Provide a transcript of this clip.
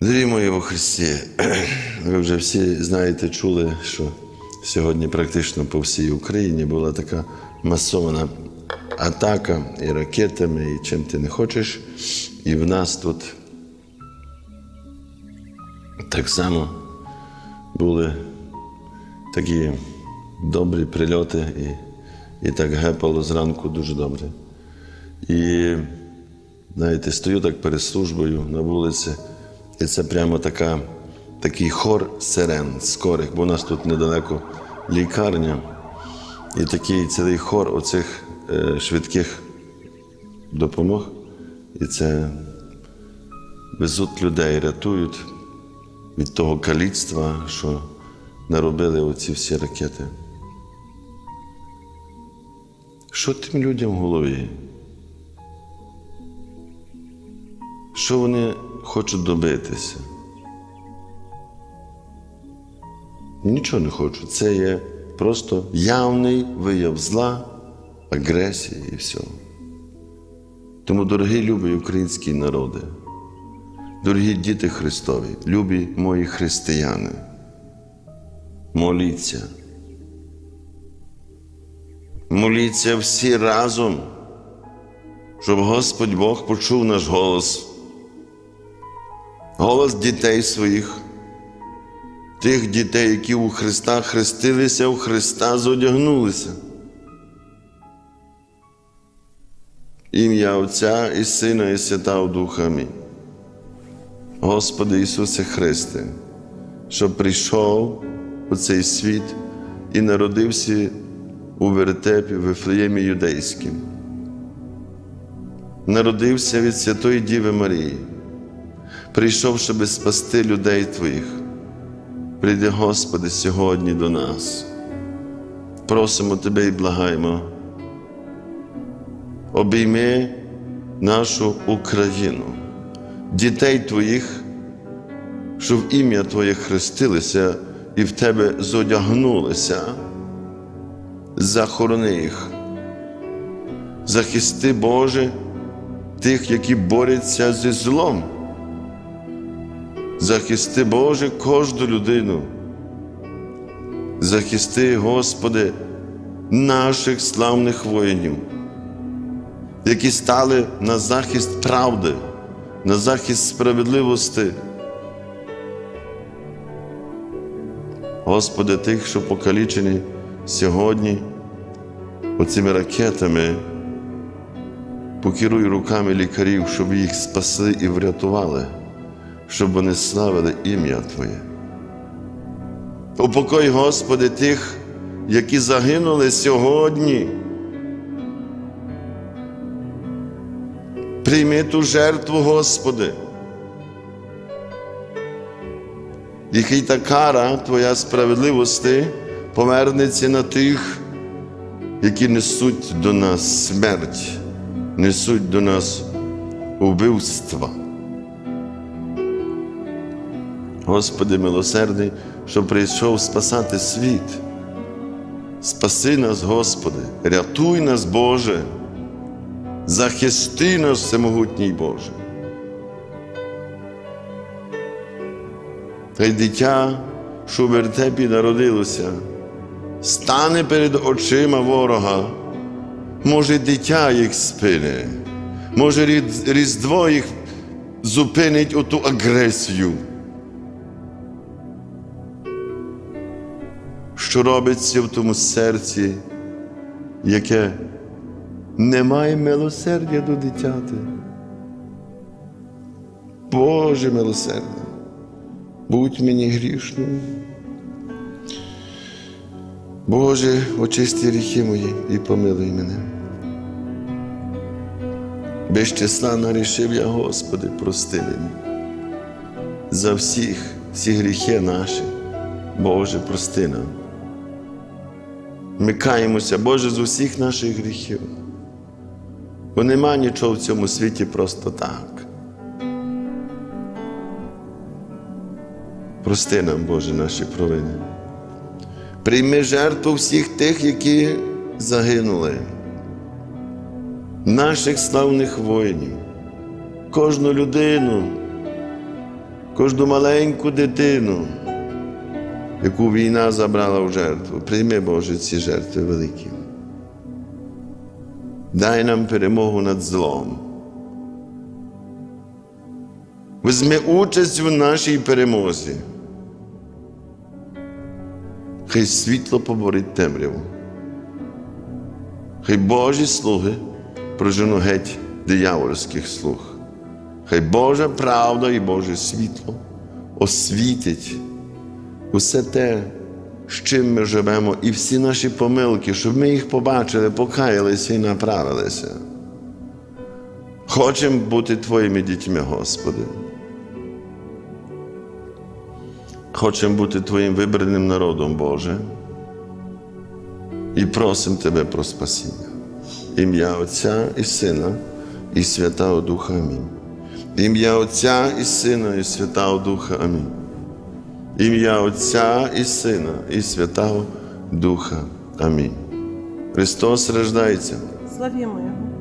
Дорогі мої во Христі, ви вже всі знаєте, чули, що сьогодні практично по всій Україні була така масована атака і ракетами, і чим ти не хочеш. І в нас тут так само були такі добрі прильоти, і, і так гепало зранку дуже добре. І знаєте, стою так перед службою на вулиці, і це прямо така, такий хор сирен, скорих, бо у нас тут недалеко лікарня. І такий цілий хор оцих е, швидких допомог. І це везуть людей, рятують від того каліцтва, що наробили оці всі ракети. Що тим людям в голові? Що вони хочуть добитися? Нічого не хочуть. Це є просто явний вияв зла, агресії і всього. Тому, дорогі любі українські народи, дорогі діти Христові, любі мої християни, моліться. Моліться всі разом, щоб Господь Бог почув наш голос, голос дітей своїх, тих дітей, які у Христа хрестилися, у Христа зодягнулися. Ім'я Отця і Сина, і Святого Духа. Амінь. Господи Ісусе Христе, що прийшов у цей світ і народився у вертепі в Вифлеємі Юдейським. Народився від Святої Діви Марії, прийшов, щоб спасти людей Твоїх. Прийди, Господи, сьогодні до нас. Просимо Тебе і благаємо. Обійми нашу Україну, дітей Твоїх, що в ім'я Твоє хрестилися і в Тебе зодягнулися. Захорони їх, захисти Боже тих, які борються зі злом. Захисти Боже кожну людину. Захисти, Господи, наших славних воїнів, які стали на захист правди, на захист справедливості. Господи, тих, що покалічені сьогодні оцими ракетами, покеруй руками лікарів, щоб їх спасли і врятували щоб вони славили ім'я Твоє. Упокой, Господи, тих, які загинули сьогодні. Прийми ту жертву, Господи. Який та кара Твоя справедливості повернеться на тих, які несуть до нас смерть, несуть до нас убивства. Господи милосердний, що прийшов спасати світ. Спаси нас, Господи, рятуй нас, Боже, захисти нас, всемогутній Боже. Та й дитя, що в вертепі народилося, стане перед очима ворога, може, дитя їх спине, може, Різдво їх зупинить оту агресію. Що робиться в тому серці, яке не має милосердя до дитяти. Боже милосердя, будь мені грішним. Боже, очисти гріхи мої і помилуй мене. Без числа нарішив я, Господи, прости мені. За всіх, всі гріхи наші, Боже, прости нам. Ми каємося, Боже, з усіх наших гріхів. Бо нема нічого в цьому світі просто так. Прости нам, Боже, наші провини. Прийми жертву всіх тих, які загинули, наших славних воїнів, кожну людину, кожну маленьку дитину, яку війна забрала в жертву. Прийми, Боже, ці жертви великі. Дай нам перемогу над злом. Візьми участь у нашій перемозі. Хай світло поборить темряву. Хай Божі слуги прожену геть диявольських слуг. Хай Божа правда і Боже світло освітить усе те, з чим ми живемо, і всі наші помилки, щоб ми їх побачили, покаялися і направилися. Хочемо бути Твоїми дітьми, Господи. Хочемо бути Твоїм вибраним народом, Боже. І просимо Тебе про спасіння. Ім'я Отця і Сина, і Святого Духа Амінь. Ім'я Отця і Сина, і Святого Духа Амінь. Ім'я Отця і Сина, і Святого Духа. Амінь. Христос рождається. Славімо Його.